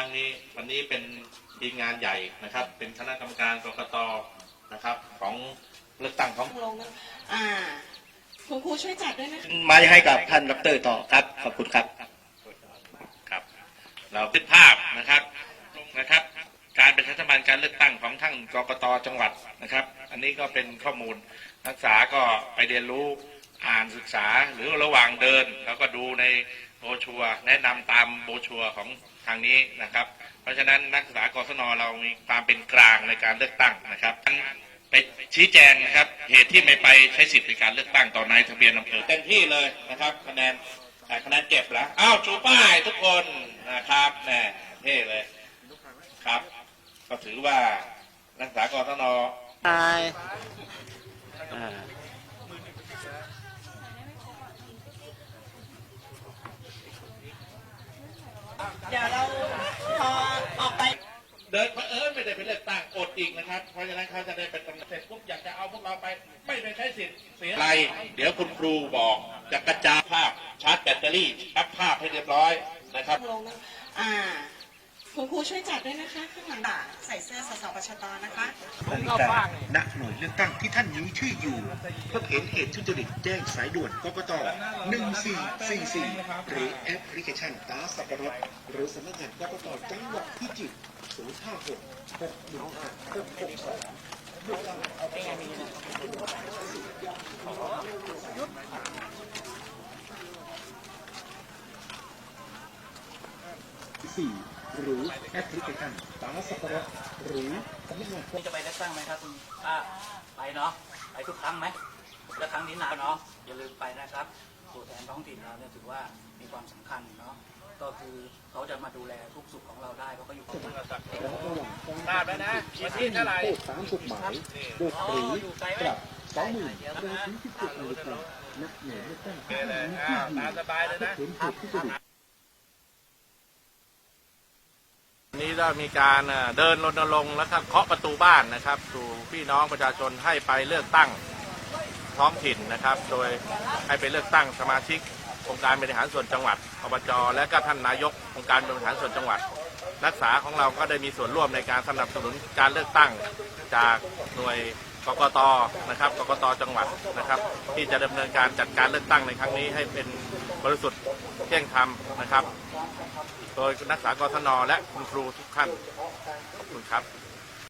ครั้งนี้วันนี้เป็นทีมงานใหญ่นะครับ เป็นคณะกรรมการกรกตนะครับ ของเลือกตั้งของลงนะอ่าคุณครูช่วยจัดด้วยนะคะมาให้กับท่านดรต่อครับขอบคุณครับครับ เราติดภาพนะครับนะครับ การเป็นรัฐบาลการเลือกตั้งของทั้งกรกตจังหวัดนะครับ อันนี้ก็เป็นข้อมูลนักศึกษาก็ไปเรียนรู้อ่านศึกษาหรือระหว่างเดิน แล้วก็ดูใน โบรชัวแนะนำตามโบรชัวของทางนี้นะครับ เพราะฉะนั้นนักศึกษากศนเรามีความเป็นกลางในการเลือกตั้งนะครับไปชี้แจงนะครับเหตุที่ไม่ไปใช้สิทธิ์ในการเลือกตั้งต่อนายทะเบียนอำเภอเต็มที่เลยนะครับ คะแนนคะแนนเก็บแล้วอ้าวชูป้ายทุกคนนะครับแน่เท่เลยครับ ก็ถือว่านักศึกษากศนใช่ เดี๋ยวเราพอออกไป เดินเผอิญไม่ได้ไปเลือกตั้งอดอีกนะครับ เพราะฉะนั้นเขาจะได้เป็นตำแหน่งเสร็จปุ๊บอยากจะเอาพวกเราไป ไม่ไปใช้สิทธิ์เสียอะไรเดี๋ยวคุณครูบอกจะกระจายภาพชาร์จแบตเตอรี่แอปภาพให้เรียบร้อยนะครับ อ่า คุณครูช่วยจัดด้วยนะคะข้างหลังบ่าใส่เสื้อสสปชตนะคะนาฬิกาณหน่วยเลือกตั้งที่ท่านมีชื่ออยู่พบเห็นเหตุทุจริตแจ้งสายด่วนกกต1444 หรือแอปพลิเคชันตาสับปะรดหรือสำนักงานกกตจังหวัดพิจิตร056 615 662 สี่หรือแอปพลิเคชันตาสับปะรดหรือสำนักงานคุณจะไปเลือกตั้งไหมครับคุณป้าไปเนาะไปทุกครั้งไหมแล้วครั้งนี้นานเนาะอย่าลืมไปนะครับตัวแทนท้องถิ่นเราเนี่ยถือว่ามีความสำคัญเนาะก็คือเขาจะมาดูแลทุกสุขของเราได้เพราะเขาอยู่กับเราและระหว่างการทำวันที่เท่าไหร่ตามกฎหมายโดยหรือปรับสองหมื่นโดยถึงที่สุดนาฬิกาณหน่วยเลือกตั้งที่มีที่อยู่พบเห็นเหตุทุจริต วั นนี้เรามีการเดินรณรงค์แล้วก็เคาะประตูบ้านนะครับสู่พี่น้องประชาชนให้ไปเลือกตั้งท้องถิ่นนะครับ โดยให้ไปเลือกตั้งสมาชิกองค์การบริหารส่วนจังหวัดอบจและก็ท่านนายกองค์การบริหารส่วนจังหวัด นักศึกษาของเราก็ได้มีส่วนร่วมในการสนับสนุนการเลือกตั้งจากหน่วยกกตนะครับกกตจังหวัดนะครับ ที่จะดำเนินการจัดการเลือกตั้งในครั้งนี้ให้เป็นบริสุทธิ์ เที่ยงธรรมนะครับ โดยนักศึกษากศนและคุณครูทุกท่านขอบคุณครับ